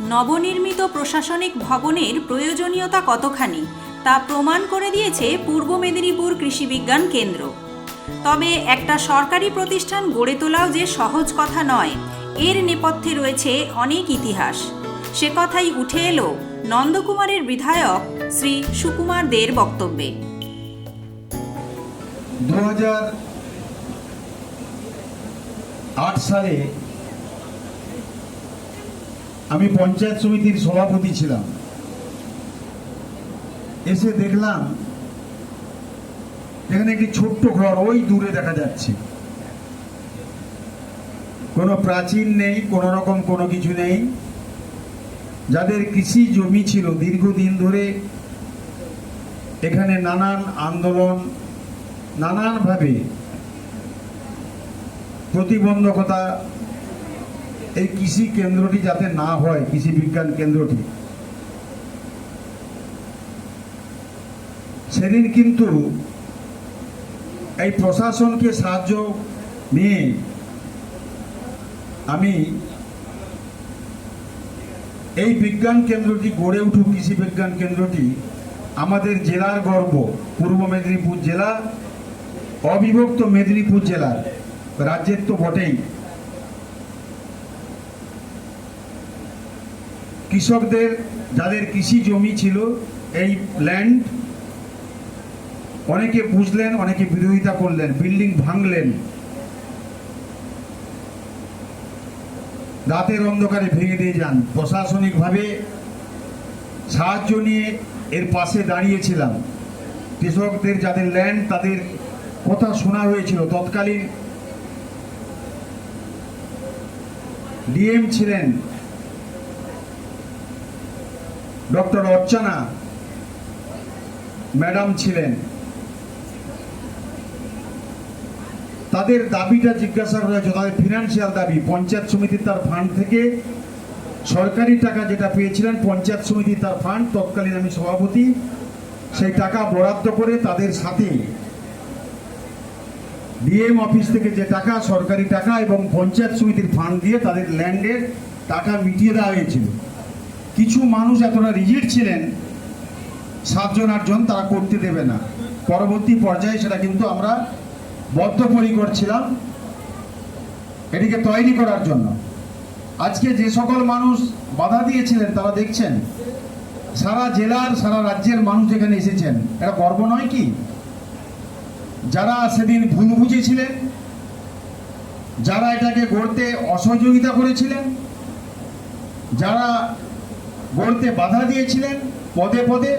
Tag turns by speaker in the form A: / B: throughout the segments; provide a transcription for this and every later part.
A: নবনির্মিত প্রশাসনিক ভবনের প্রয়োজনীয়তা কতখানি, তা প্রমাণ করে দিয়েছে পূর্ব মেদিনীপুর কৃষি বিজ্ঞান কেন্দ্র। তবে একটা সরকারি প্রতিষ্ঠান গড়ে তোলাও যে সহজ কথা নয়, এর নেপথ্যে রয়েছে অনেক ইতিহাস। সে কথাই উঠে এলো নন্দকুমারের বিধায়ক শ্রী সুকুমার দের বক্তব্যে।
B: দু হাজার আট সালে আমি পঞ্চায়েত সমিতির সভাপতি ছিলাম। এসে দেখলাম, এখানে একটি ছোট্ট ঘর, ওই দূরে দেখা যাচ্ছে। কোনো প্রাচীন নেই, কোনো রকম কোনো কিছু নেই। যাদের কৃষি জমি ছিল, দীর্ঘদিন ধরে এখানে নানান আন্দোলন, নানানভাবে প্রতিবন্ধকতা এই কৃষি কেন্দ্রটি যাতে না হয়, কৃষি বিজ্ঞান কেন্দ্রটি। সেদিন কিন্তু এই প্রশাসনকে সাহায্য নিয়ে আমি এই বিজ্ঞান কেন্দ্রটি গড়ে উঠুক, কৃষি বিজ্ঞান কেন্দ্রটি আমাদের জেলার গর্ব, পূর্ব মেদিনীপুর জেলা, অবিভক্ত মেদিনীপুর জেলার, রাজ্যের তো বটেই। কৃষকদের, যাদের কৃষি জমি ছিল, এই ল্যান্ড অনেকে বুঝলেন, অনেকে বিরোধিতা করলেন বিল্ডিং ভাঙলেন। রাতের অন্ধকারে ভেঙে দিয়ে যান। প্রশাসনিকভাবে সাহায্য নিয়ে এর পাশে দাঁড়িয়েছিলাম। কৃষকদের যাদের ল্যান্ড তাদের কথা শোনা হয়েছিল। তৎকালীন ডিএম ছিলেন। ডক্টর অর্চনা ম্যাডাম ছিলেন। তাদের দাবিটা জিজ্ঞাসা করা হয়েছে, তাদের ফিনান্সিয়াল দাবি, পঞ্চায়েত সমিতির তার ফান্ড থেকে সরকারি টাকা যেটা পেয়েছিলেন, পঞ্চায়েত সমিতি তার ফান্ড তৎকালীন আমি সভাপতি, সেই টাকা বরাদ্দ করে তাদের সাথে ডিএম অফিস থেকে যে টাকা, সরকারি টাকা এবং পঞ্চায়েত সমিতির ফান্ড দিয়ে তাদের ল্যান্ডের টাকা মিটিয়ে দেওয়া হয়েছিল। কিছু মানুষ এতটা রিজিট ছিলেন, সাতজন, আটজন তারা করতে দেবে না। পরবর্তী পর্যায়ে সেটা কিন্তু আমরা বদ্ধপরিকর ছিলাম, এটিকে তৈরি করার জন্য। আজকে যে সকল মানুষ বাধা দিয়েছিলেন, তারা দেখছেন, সারা জেলার, সারা রাজ্যের মানুষ এখানে এসেছেন এটা গর্ব নয় কি? যারা সেদিন ভুল বুঝেছিলেন, যারা এটাকে গড়তে অসহযোগিতা করেছিলেন, যারা গড়তে বাধা দিয়েছিলেন, পদে পদে।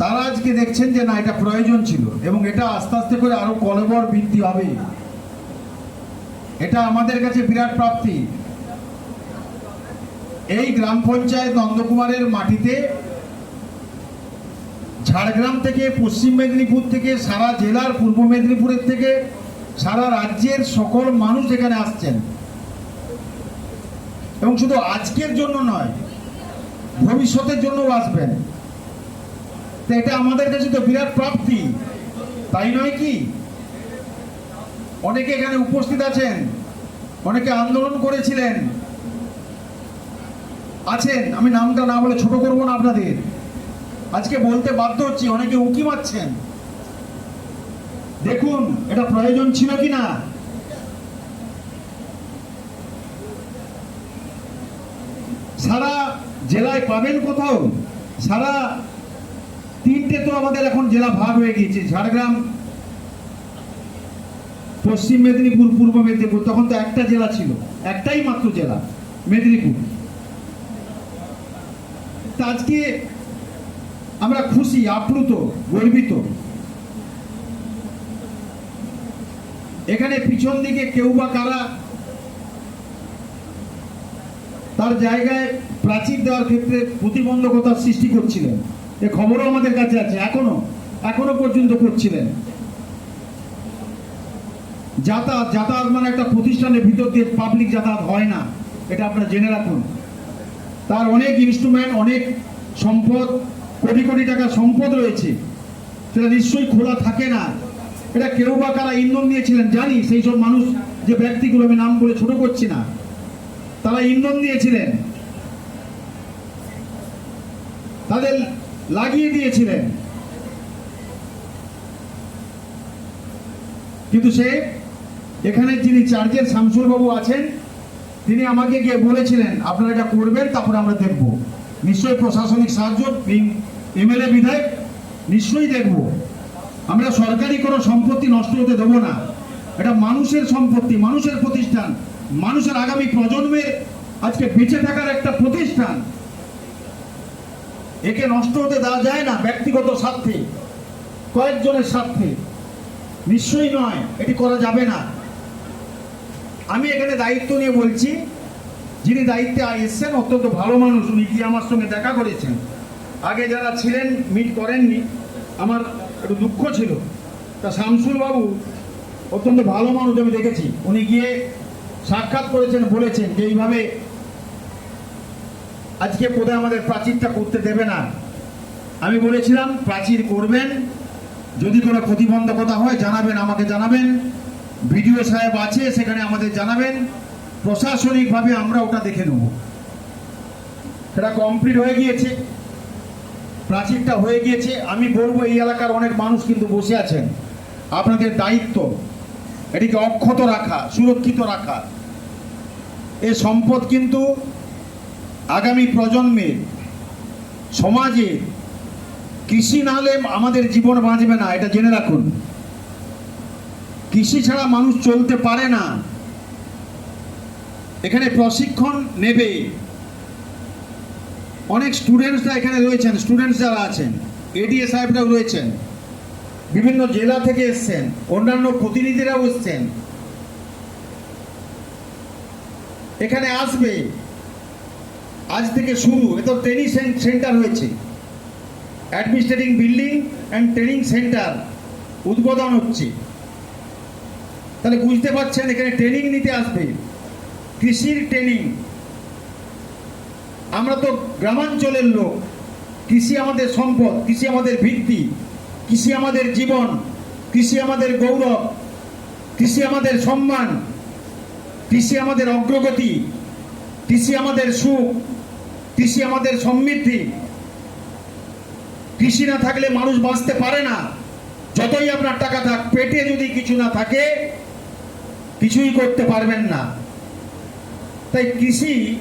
B: তারা আজকে দেখছেন যে না, এটা প্রয়োজন ছিল এবং এটা আস্তে আস্তে করে আরও কলবর বৃদ্ধি হবে। এটা আমাদের কাছে বিরাট প্রাপ্তি। এই গ্রাম পঞ্চায়েত নন্দকুমারের মাটিতে ঝাড়গ্রাম থেকে, পশ্চিম মেদিনীপুর থেকে, সারা জেলার পূর্ব মেদিনীপুরের থেকে, সারা রাজ্যের সকল মানুষ এখানে আসছেন। এবং শুধু আজকের জন্য নয়, ভবিষ্যতের জন্য আসবেন। তো এটা আমাদের কাছে তো বিরাট প্রাপ্তি। তাই নয় কি? অনেকে এখানে উপস্থিত আছেন, অনেকে আন্দোলন করেছিলেন। আছেন, আমি নামটা না বলে ছোট করব না আপনাদের। আজকে বলতে বাধ্য হচ্ছি, অনেকে উকি মারছেন। দেখুন, এটা প্রয়োজন ছিল কি না? সারা জেলায় পাবেন কোথাও? সারা তিনটে তো আমাদের এখন জেলা ভাগ হয়ে গিয়েছে। ঝাড়গ্রাম, পশ্চিম মেদিনীপুর, পূর্ব মেদিনীপুর। তখন তো একটা জেলা ছিল। একটাই মাত্র জেলা, মেদিনীপুর। আজকে আমরা খুশি, আপ্লুত, গর্বিত। এখানে পিছন দিকে কেউ বা কারা তার জায়গায় প্রাচীর দেওয়ার ক্ষেত্রে প্রতিবন্ধকতার সৃষ্টি করছিলেন। এ খবরও আমাদের কাছে আছে, এখনও এখনও পর্যন্ত করছিলেন। যাতায়াত যাতায়াত মানে একটা প্রতিষ্ঠানের ভিতর দিয়ে পাবলিক যাতায়াত হয় না, এটা আপনারা জেনে রাখুন। তার অনেক ইনস্ট্রুমেন্ট অনেক সম্পদ, কোটি কোটি টাকা সম্পদ রয়েছে। সেটা নিশ্চয়ই খোলা থাকে না। এটা কেউ বা কারা ইন্ধন দিয়েছিলেন জানি, সেই সব মানুষ যে ব্যক্তিগুলো আমি নাম বলে ছোট করছি না। তারা ইন্ধন দিয়েছিলেন। তাদের লাগিয়ে দিয়েছিলেন। কিন্তু সে, এখানে যিনি চার্জের শামসুল বাবু আছেন, তিনি আমাকে গিয়ে বলেছিলেন, আপনারা এটা করবেন, তারপরে আমরা দেখব। নিশ্চয়ই প্রশাসনিক সাহায্য এমএলএ বিধায়ক নিশ্চয়ই দেখব। আমরা সরকারি কোনো সম্পত্তি নষ্ট হতে দেবো না। এটা মানুষের সম্পত্তি, মানুষের প্রতিষ্ঠান। মানুষের আগামী প্রজন্মের আজকে বেঁচে থাকার একটা প্রতিষ্ঠান। একে নষ্ট হতে দেওয়া যায় না, ব্যক্তিগত স্বার্থে, কয়েকজনের স্বার্থে। নিশ্চয়ই নয়, এটি করা যাবে না। আমি এখানে দায়িত্ব নিয়ে বলছি, যিনি দায়িত্বে এসছেন, অত্যন্ত ভালো মানুষ, উনি গিয়ে আমার সঙ্গে দেখা করেছেন। আগে যারা ছিলেন মিট করেননি, আমার একটু দুঃখ ছিল। তা শামসুল বাবু অত্যন্ত ভালো মানুষ আমি দেখেছি। উনি গিয়ে সাক্ষাৎ করেছেন, বলেছেন যে এইভাবে আজকে বোধহয় আমাদের প্রাচীরটা করতে দেবে না। আমি বলেছিলাম, প্রাচীর করবেন, যদি কোনো প্রতিবন্ধকতা হয়, জানাবেন, আমাকে জানাবেন। বিডিও সাহেব আছে, সেখানে আমাদের জানাবেন। প্রশাসনিকভাবে আমরা ওটা দেখে নেব। সেটা কমপ্লিট হয়ে গিয়েছে। প্রাচীরটা হয়ে গিয়েছে। আমি বলব, এই এলাকার অনেক মানুষ কিন্তু বসে আছেন। আপনাদের দায়িত্ব এটিকে অক্ষত রাখা, সুরক্ষিত রাখা। এ সম্পদ কিন্তু আগামী প্রজন্মের সমাজে কৃষি না হলে আমাদের জীবন বাঁচবে না, এটা জেনে রাখুন। কৃষি ছাড়া মানুষ চলতে পারে না। এখানে প্রশিক্ষণ নেবে। অনেক স্টুডেন্টসরা এখানে রয়েছেন স্টুডেন্টস যারা আছেন এডিএ সাহেবরাও রয়েছেন। বিভিন্ন জেলা থেকে এসছেন, অন্যান্য প্রতিনিধিরাও এসছেন। এখানে আসবে, আজ থেকে শুরু, এ তো ট্রেনিং সেন্টার হয়েছে। Administrating building and training centre উদ্বোধন হচ্ছে। তাহলে বুঝতে পারছেন, এখানে ট্রেনিং নিতে আসবে। কৃষির ট্রেনিং আমরা তো গ্রামাঞ্চলের লোক। কৃষি আমাদের সম্পদ, কৃষি আমাদের ভিত্তি। কৃষি আমাদের জীবন, কৃষি আমাদের গৌরব, কৃষি আমাদের সম্মান, কৃষি আমাদের অগ্রগতি, কৃষি আমাদের সুখ, কৃষি আমাদের সমৃদ্ধি। কৃষি না থাকলে মানুষ বাঁচতে পারে না। যতই আপনার টাকা থাক, পেটে যদি কিছু না থাকে, কিছুই করতে পারবেন না। তাই কৃষি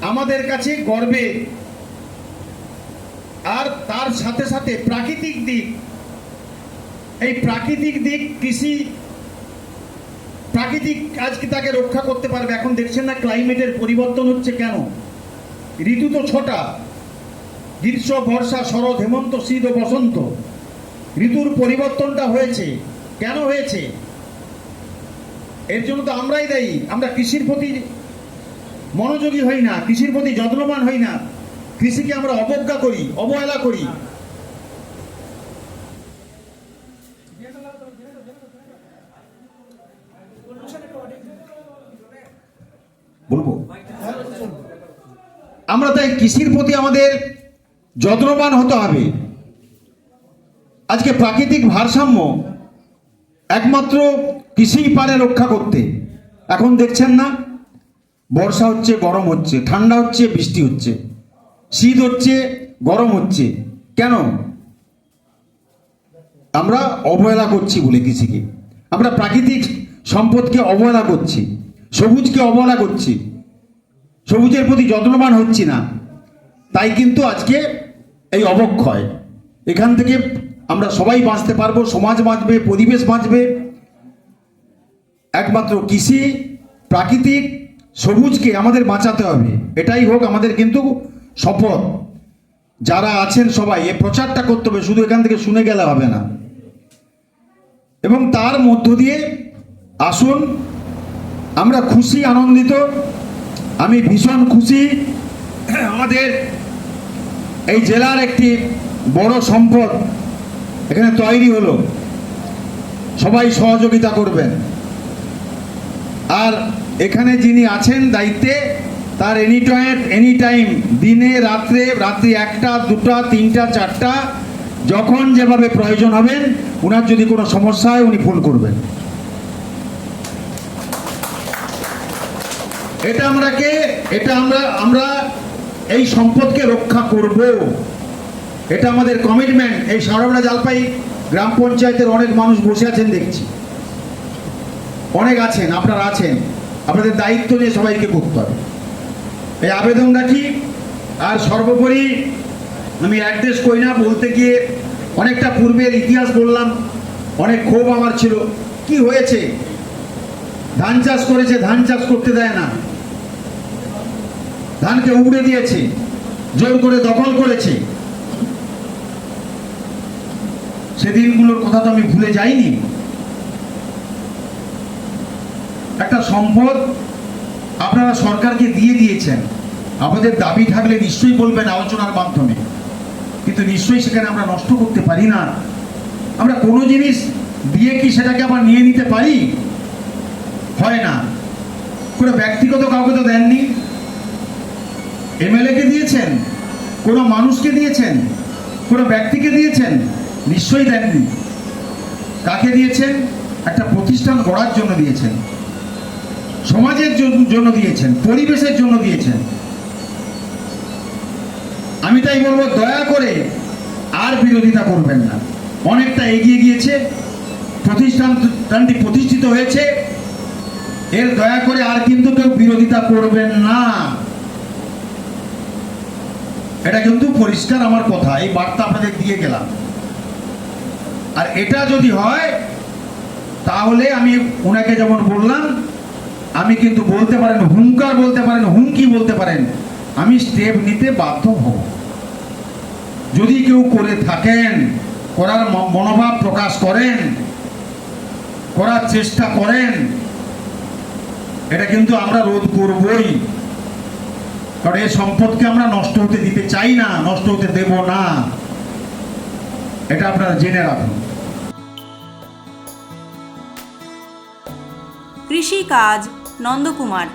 B: আমাদের কাছে গর্বের। আর তার সাথে সাথে প্রাকৃতিক দিক এই প্রাকৃতিক দিক কৃষি, প্রাকৃতিক আজকে তাকে রক্ষা করতে পারবে? এখন দেখছেন না ক্লাইমেটের পরিবর্তন হচ্ছে কেন? ঋতু তো ছটা। গ্রীষ্ম, বর্ষা, শরৎ, হেমন্ত, শীত ও বসন্ত। ঋতুর পরিবর্তনটা হয়েছে। কেন হয়েছে? এর জন্য তো আমরাই দায়ী। আমরা কৃষির প্রতি মনোযোগী হই না, কৃষির প্রতি যত্নবান হই না। কৃষিকে আমরা অবজ্ঞা করি, অবহেলা করি বলব আমরা তাই কৃষির প্রতি আমাদের যত্নবান হতে হবে। আজকে প্রাকৃতিক ভারসাম্য একমাত্র কৃষিই পারে রক্ষা করতে। এখন দেখছেন না, বর্ষা হচ্ছে, গরম হচ্ছে, ঠান্ডা হচ্ছে, বৃষ্টি হচ্ছে, শীত হচ্ছে, গরম হচ্ছে। কেন? আমরা অবহেলা করছি বলে কৃষিকে। আমরা প্রাকৃতিক সম্পদকে অবহেলা করছি, সবুজকে অবহেলা করছি। সবুজের প্রতি যত্নবান হচ্ছি না। তাই কিন্তু আজকে এই অবক্ষয়। এখান থেকে আমরা সবাই বাঁচতে পারব, সমাজ বাঁচবে, পরিবেশ বাঁচবে। একমাত্র কৃষি, প্রাকৃতিক, সবুজকে আমাদের বাঁচাতে হবে। এটাই হোক আমাদের কিন্তু শপথ। যারা আছেন সবাই, এ প্রচারটা করতে হবে, শুধু এখান থেকে শুনে গেলে হবে না। এবং তার মধ্য দিয়ে আসুন, আমরা খুশি, আনন্দিত আমি ভীষণ খুশি আমাদের এই জেলার একটি বড় সম্পদ এখানে তৈরি হলো। সবাই সহযোগিতা করবেন। আর এখানে যিনি আছেন দায়িত্বে, তার এনি টাইম এনি টাইম দিনে, রাত্রে, রাত্রি একটা, দুটা, তিনটা, চারটা, যখন যেভাবে প্রয়োজন হবেন ওনার যদি কোনো সমস্যা হয়, উনি ফোন করবেন। এটা আমরাকে, এটা আমরা আমরা এই সম্পদকে রক্ষা করব। এটা আমাদের কমিটমেন্ট এই সারবরা জালপাই গ্রাম পঞ্চায়েতের অনেক মানুষ বসে আছেন, দেখছি। অনেক আছেন, আপনারা আছেন। আপনাদের দায়িত্ব নিয়ে সবাইকে করতে হবে। এই আবেদন রাখি আর সর্বোপরি আমি অ্যাড্রেস করি না, বলতে গিয়ে অনেকটা পূর্বের ইতিহাস বললাম, অনেক ক্ষোভ আমার ছিল। কি হয়েছে? ধান চাষ করেছে, ধান চাষ করতে দেয় না। ধানকে উড়ে দিয়েছে, জোর করে দখল করেছে। সেদিনগুলোর কথা তো আমি ভুলে যাইনি। একটা সম্পদ আপনারা সরকারকে দিয়ে দিয়েছেন। আমাদের দাবি থাকলে নিশ্চয়ই বলবেন আলোচনার মাধ্যমে। কিন্তু নিশ্চয়ই সেখানে আমরা নষ্ট করতে পারি না। আমরা কোনো জিনিস দিয়ে কি সেটাকে আবার নিয়ে নিতে পারি? হয় না। কোনো ব্যক্তিগত কাউকে তো দেননি। এমএলএ কে দিয়েছেন, কোনো মানুষকে দিয়েছেন, কোনো ব্যক্তিকে দিয়েছেন, নিশ্চয়ই দেননি। কাকে দিয়েছেন? একটা প্রতিষ্ঠান গড়ার জন্য দিয়েছেন। সমাজের জন্য দিয়েছেন, পরিবেশের জন্য দিয়েছেন। আমি তাই বলব, দয়া করে আর বিরোধিতা করবেন না। অনেকটা এগিয়ে গিয়েছে, প্রতিষ্ঠানটি প্রতিষ্ঠিত হয়েছে। এর দয়া করে আর কিন্তু কেউ বিরোধিতা করবেন না। এটা কিন্তু পরিষ্কার আমার কথা, এই বার্তা আপনাদের দিয়ে গেলাম। আর এটা যদি হয়, তাহলে আমি ওনাকে যেমন বললাম, আমি কিন্তু বলতে পারেন, হুঙ্কার বলতে পারেন, হুমকি বলতে পারেন, আমি স্টেপ নিতে বাধ্য হব। যদি কেউ করে থাকেন, করার মনোভাব প্রকাশ করেন, করার চেষ্টা করেন, এটা কিন্তু আমরা রোধ করবই। কারণ এই সম্পদকে আমরা নষ্ট হতে দিতে চাই না, নষ্ট হতে দেব না। এটা আপনারা জেনে রাখুন।
A: কৃষিকাজ, নন্দকুমার।